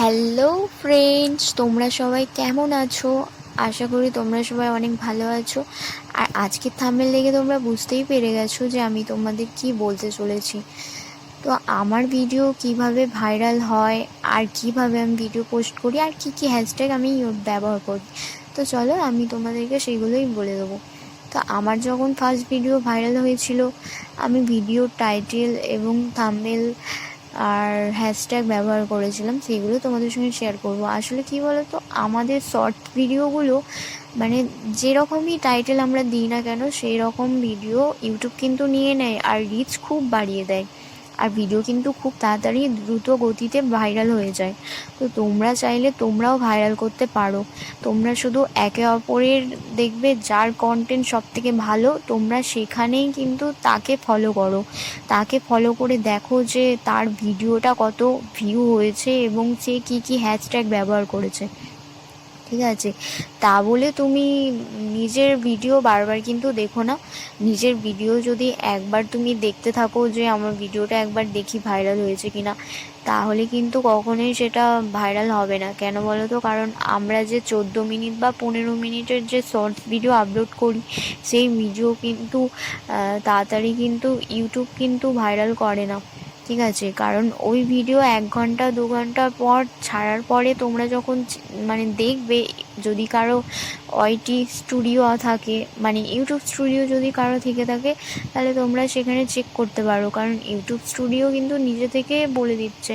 Hello friends তোমরা সবাই কেমন আছো? আশা করি তোমরা সবাই অনেক ভালো আছো। আর আজকের থামেল লেগে তোমরা বুঝতেই পেরে গেছো যে আমি তোমাদের কি বলতে চলেছি। তো আমার ভিডিও কীভাবে ভাইরাল হয়, আর কীভাবে আমি ভিডিও পোস্ট করি, আর কি কি হ্যাশট্যাগ আমি ব্যবহার করি। তো চলো আমি তোমাদেরকে সেগুলোই বলে দেবো। তো আমার যখন ফার্স্ট ভিডিও ভাইরাল হয়েছিল, আমি ভিডিও টাইটেল এবং থাম্বনেল আর হ্যাশট্যাগ ব্যবহার করেছিলাম সেইগুলো তোমাদের সঙ্গে শেয়ার করব। আসলে কি বলো তো আমাদের শর্ট ভিডিওগুলো মানে যেরকমই টাইটেল আমরা দিই না কেন সেই রকম ভিডিও ইউটিউব কিন্তু নিয়ে নেয়, আর রিচ খুব বাড়িয়ে দেয়। আর ভিডিও কিন্তু খুব তাড়াতাড়ি দ্রুত গতিতে ভাইরাল হয়ে যায়। তো তোমরা চাইলে তোমরাও ভাইরাল করতে পারো। তোমরা শুধু একে অপরের দেখবে যার কন্টেন্ট সব থেকে ভালো, তোমরা সেখানেই কিন্তু তাকে ফলো করো। তাকে ফলো করে দেখো যে তার ভিডিওটা কত ভিউ হয়েছে এবং সে কী কী হ্যাশট্যাগ ব্যবহার করেছে। ঠিক আছে। তা বলে তুমি নিজের ভিডিও বারবার কিন্তু দেখো না। নিজের ভিডিও যদি একবার তুমি দেখতে থাকো যে আমার ভিডিওটা একবার দেখি ভাইরাল হয়েছে কিনা, তাহলে কিন্তু কখনোই সেটা ভাইরাল হবে না। কেন বলো তো? কারণ আমরা যে চোদ্দ মিনিট বা পনেরো মিনিটের যে শর্টস ভিডিও আপলোড করি, সেই ভিডিও কিন্তু তাড়াতাড়ি কিন্তু ইউটিউব কিন্তু ভাইরাল করে না। ঠিক আছে, কারণ ওই ভিডিও এক ঘণ্টা, দু ঘণ্টা পর ছাড়ার পরে তোমরা যখন মানে দেখবে যদি কারও ওয়াইটি স্টুডিও থাকে মানে ইউটিউব স্টুডিও যদি কারও থেকে থাকে, তাহলে তোমরা সেখানে চেক করতে পারো। কারণ ইউটিউব স্টুডিও কিন্তু নিজে থেকে বলে দিচ্ছে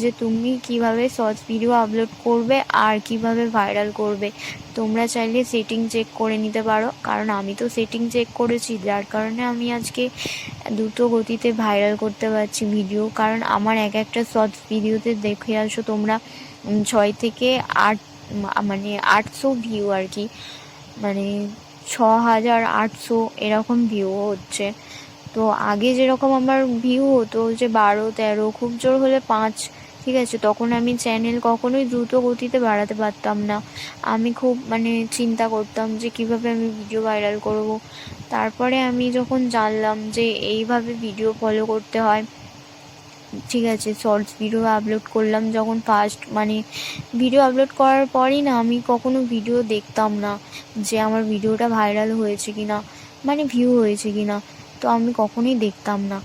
যে তুমি কীভাবে শর্টস ভিডিও আপলোড করবে আর কীভাবে ভাইরাল করবে। তোমরা চাইলে সেটিং চেক করে নিতে পারো। কারণ আমি তো সেটিং চেক করেছি, যার কারণে আমি আজকে দ্রুত গতিতে ভাইরাল করতে পারছি ভিডিও কারণ আমার এক একটা শর্টস ভিডিওতে দেখে আসো তোমরা ছয় থেকে আট মানে আটশো ভিউ আর কি। মানে ছ হাজার আটশো এরকম ভিউ হচ্ছে। তো আগে যেরকম আমার ভিউ হতো যে বারো, তেরো, খুব জোর হলে পাঁচ, ঠিক আছে? তখন আমি চ্যানেল কখনোই দ্রুত গতিতে বাড়াতে পারতাম না। আমি খুব মানে চিন্তা করতাম যে কীভাবে আমি ভিডিও ভাইরাল করব। তারপরে আমি যখন জানলাম যে এইভাবে ভিডিও ফলো করতে হয় ঠিক আছে শর্টস ভিডিও আপলোড করলাম যখন ফার্স্ট মানে ভিডিও আপলোড করার পরই না আমি কখনো ভিডিও দেখতাম না যে আমার ভিডিওটা ভাইরাল হয়েছে কি না মানে ভিউ হয়েছে কি না তো আমি কখনোই দেখতাম না।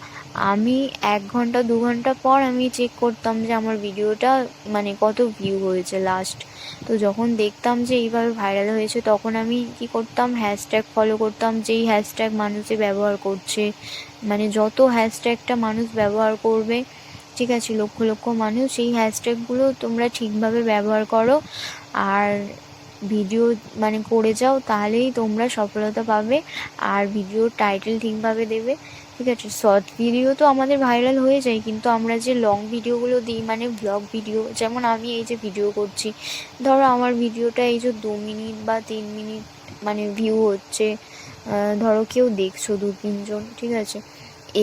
আমি এক ঘণ্টা, দু ঘণ্টা পর আমি চেক করতাম যে আমার ভিডিওটা মানে কত ভিউ হয়েছে লাস্ট তো যখন দেখতাম যে এইভাবে ভাইরাল হয়েছে, তখন আমি কি করতাম হ্যাশট্যাগ ফলো করতাম, যেই হ্যাশট্যাগ মানুষে ব্যবহার করছে মানে যত হ্যাশট্যাগটা মানুষ ব্যবহার করবে ঠিক আছে, লক্ষ লক্ষ মানুষ সেই হ্যাশট্যাগুলো তোমরা ঠিকভাবে ব্যবহার করো। আর ভিডিও মানে করে যাও, তাহলেই তোমরা সফলতা পাবে আর ভিডিওর টাইটেল ঠিকভাবে দেবে। ঠিক আছে শর্ট ভিডিও তো আমাদের ভাইরাল হয়ে যায়, কিন্তু আমরা যে লং ভিডিওগুলো দিই মানে ব্লগ ভিডিও যেমন আমি এই যে ভিডিও করছি, ধরো আমার ভিডিওটা এই যে দু মিনিট বা তিন মিনিট মানে ভিউ হচ্ছে ধরো কেউ দেখছ দু তিনজন, ঠিক আছে?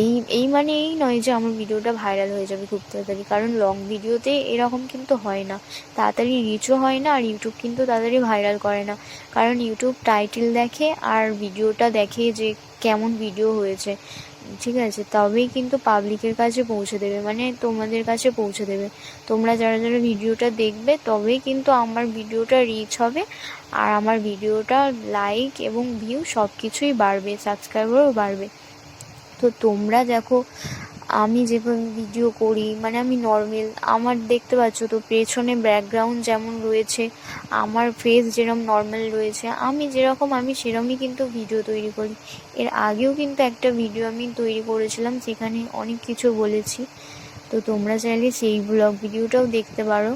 এই এই মানে এই নয় যে আমার ভিডিওটা ভাইরাল হয়ে যাবে খুব তাড়াতাড়ি, কারণ লং ভিডিওতে এরকম কিন্তু হয় না। তাড়াতাড়ি রিচও হয় না, আর ইউটিউব কিন্তু তাড়াতাড়ি ভাইরাল করে না। কারণ ইউটিউব টাইটেল দেখে আর ভিডিওটা দেখে যে কেমন ভিডিও হয়েছে, ঠিক আছে? তবেই কিন্তু পাবলিকের কাছে পৌঁছে দেবে মানে তোমাদের কাছে পৌঁছে দেবে। তোমরা যারা যারা ভিডিওটা দেখবে, তবেই কিন্তু আমার ভিডিওটা রিচ হবে, আর আমার ভিডিওটা লাইক এবং ভিউ সব কিছুই বাড়বে সাবস্ক্রাইবারও বাড়বে। তো তোমরা দেখো, আমি যেভাবে ভিডিও করি মানে আমি নর্মাল আমার দেখতে পাচ্ছ তো পেছনে ব্যাকগ্রাউন্ড যেমন রয়েছে, আমার ফেস যেরকম নর্মাল রয়েছে, আমি যেরকম, আমি সেরকমই কিন্তু ভিডিও তৈরি করি। এর আগেও কিন্তু একটা ভিডিও আমি তৈরি করেছিলাম, সেখানে অনেক কিছু বলেছি। তো তোমরা চাইলে সেই ব্লগ ভিডিওটাও দেখতে পারো।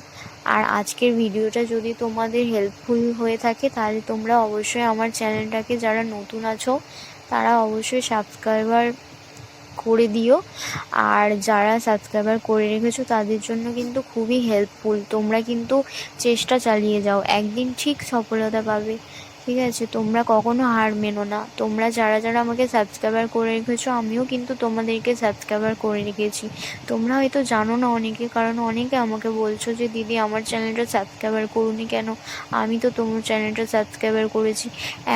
আর আজকের ভিডিওটা যদি তোমাদের হেল্পফুল হয়ে থাকে, তাহলে তোমরা অবশ্যই আমার চ্যানেলটাকে যারা নতুন আছো, তারা অবশ্যই সাবস্ক্রাইবার করে দিও। আর যারা সাবস্ক্রাইবার করে রেখেছো, তাদের জন্য কিন্তু খুবই হেল্পফুল তোমরা কিন্তু চেষ্টা চালিয়ে যাও। একদিন ঠিক সফলতা পাবে। ঠিক আছে, তোমরা কখনো হার মেনো না। তোমরা যারা যারা আমাকে সাবস্ক্রাইবার করে রেখেছো, আমিও কিন্তু তোমাদেরকে সাবস্ক্রাইবার করে রেখেছি। তোমরা হয়তো জানো না অনেকে, কারণ অনেকে আমাকে বলছো যে, দিদি, আমার চ্যানেলটা সাবস্ক্রাইবার করুনি কেন? আমি তো তোমার চ্যানেলটা সাবস্ক্রাইবার করেছি।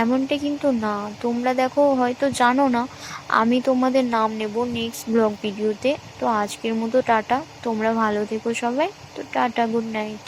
এমনটা কিন্তু না। তোমরা দেখো, হয়তো জানো না, আমি তোমাদের নাম নেব নেক্সট ব্লগ ভিডিওতে তো আজকের মতো টাটা। তোমরা ভালো থেকো সবাই। তো টাটা গুড নাইট